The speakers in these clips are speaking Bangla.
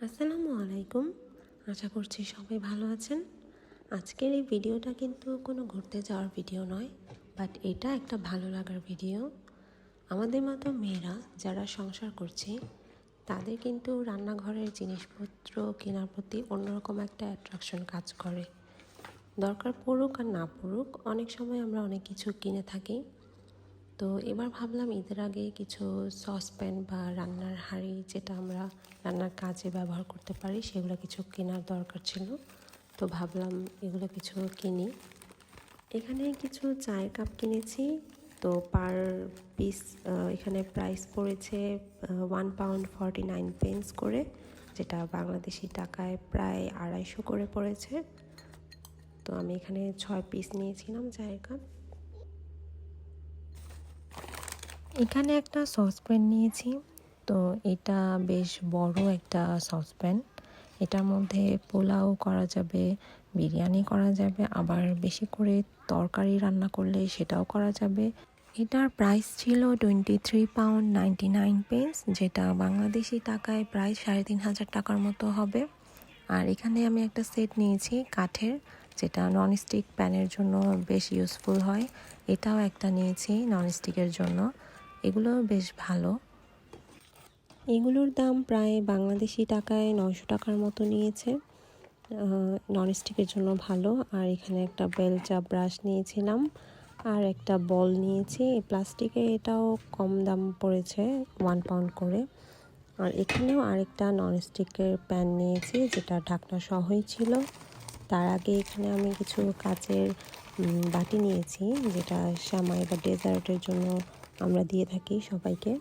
আসসালামু আলাইকুম। আশা করছি সবাই ভালো আছেন। আজকের এই ভিডিওটা কিন্তু কোনো ঘুরতে যাওয়ার ভিডিও নয় বাট এটা একটা ভালো লাগার ভিডিও। আমাদের মতো মেয়েরা যারা সংসার করছে, তাদের কিন্তু রান্নাঘরের জিনিসপত্র কেনার প্রতি অন্যরকম একটা অ্যাট্রাকশন কাজ করে। দরকার পড়ুক আর না পড়ুক, অনেক সময় আমরা অনেক কিছু কিনে থাকি। তো এবার ভাবলাম ঈদের আগে কিছু সসপ্যান বা রান্নার হাঁড়ি যেটা আমরা রান্নার কাজে ব্যবহার করতে পারি, সেগুলো কিছু কেনার দরকার ছিল। তো ভাবলাম এগুলো কিছু কিনি। এখানে কিছু চায়ের কাপ কিনেছি। তো পার পিস এখানে প্রাইস পড়েছে one pound forty nine pence করে, যেটা বাংলাদেশি টাকায় প্রায় আড়াইশো করে পড়েছে। তো আমি এখানে ছয় পিস নিয়েছিলাম চায়ের কাপ এখানে একটা সসপ্যান নিয়েছি। তো এটা বেশ বড় একটা সসপ্যান এটার মধ্যে পোলাও করা যাবে, বিরিয়ানি করা যাবে, আবার বেশি করে তরকারি রান্না করলে সেটাও করা যাবে। এটার প্রাইস ছিল twenty three pound ninety nine pence যেটা বাংলাদেশি টাকায় প্রায় সাড়ে তিন হাজার টাকার মতো হবে। আর এখানে আমি একটা সেট নিয়েছি কাঠের, যেটা ননস্টিক প্যানের জন্য বেশ ইউজফুল হয়। এটাও একটা নিয়েছি ননস্টিকের জন্য। এগুলো বেশ ভালো। এগুলোর দাম প্রায় বাংলাদেশি টাকায় নয়শো টাকার মতো নিয়েছে। ননস্টিকের জন্য ভালো। আর এখানে একটা বেলচা ব্রাশ নিয়েছিলাম। আর একটা বল নিয়েছি। প্লাস্টিকের এটাও কম দাম পড়েছে ওয়ান পাউন্ড করে। আর এখানেও আরেকটা ননস্টিকের প্যান নিয়েছি, যেটা ঢাকনা সহই ছিল। তার আগে এখানে আমি কিছু কাচের বাটি নিয়েছি, যেটা শ্যামাই বা ডেজার্টের জন্য আমরা দিয়ে থাকি সবাইকে।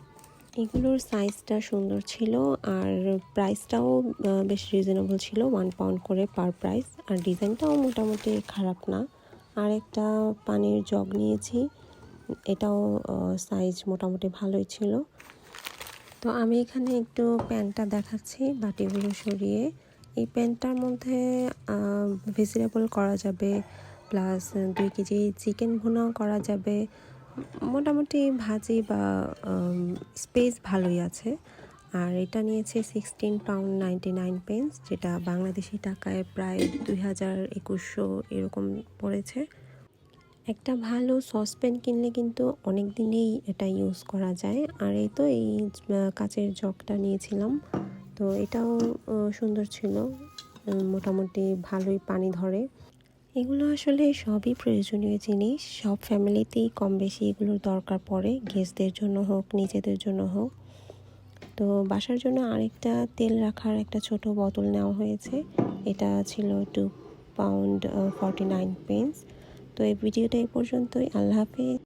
এগুলোর সাইজটা সুন্দর ছিল আর প্রাইসটাও বেশ রিজনেবল ছিল ওয়ান পাউন্ড করে পার প্রাইস আর ডিজাইনটাও মোটামুটি খারাপ না। আর একটা পানির জগ নিয়েছি, এটাও সাইজ মোটামুটি ভালোই ছিল। তো আমি এখানে একটু প্যান্টটা দেখাচ্ছি বাটিগুলো সরিয়ে। এই প্যান্টটার মধ্যে ভেজিটেবল করা যাবে প্লাস দুই কেজি চিকেন ভুনাও করা যাবে। মোটামুটি ভাজি বা স্পেস ভালোই আছে। আর এটা নিয়েছে sixteen pound ninety nine pence যেটা বাংলাদেশি টাকায় প্রায় দুই হাজার একুশশো এরকম পড়েছে। একটা ভালো সসপ্যান কিনলে কিন্তু অনেক দিনেই এটা ইউজ করা যায়। আর এই তো এই কাচের জগটা নিয়েছিলাম। তো এটাও সুন্দর ছিল। মোটামুটি ভালোই পানি ধরে। এগুলো আসলে সবই প্রয়োজনীয় জিনিস। সব ফ্যামিলিতেই কম বেশি এগুলোর দরকার পড়ে। গেস্টদের জন্য হোক, নিজেদের জন্য হোক। তো বাসার জন্য আরেকটা তেল রাখার একটা ছোট বোতল নেওয়া হয়েছে। এটা ছিল two pound forty nine pence তো এই ভিডিওটা এই পর্যন্তই। আল্লাহ হাফিজ।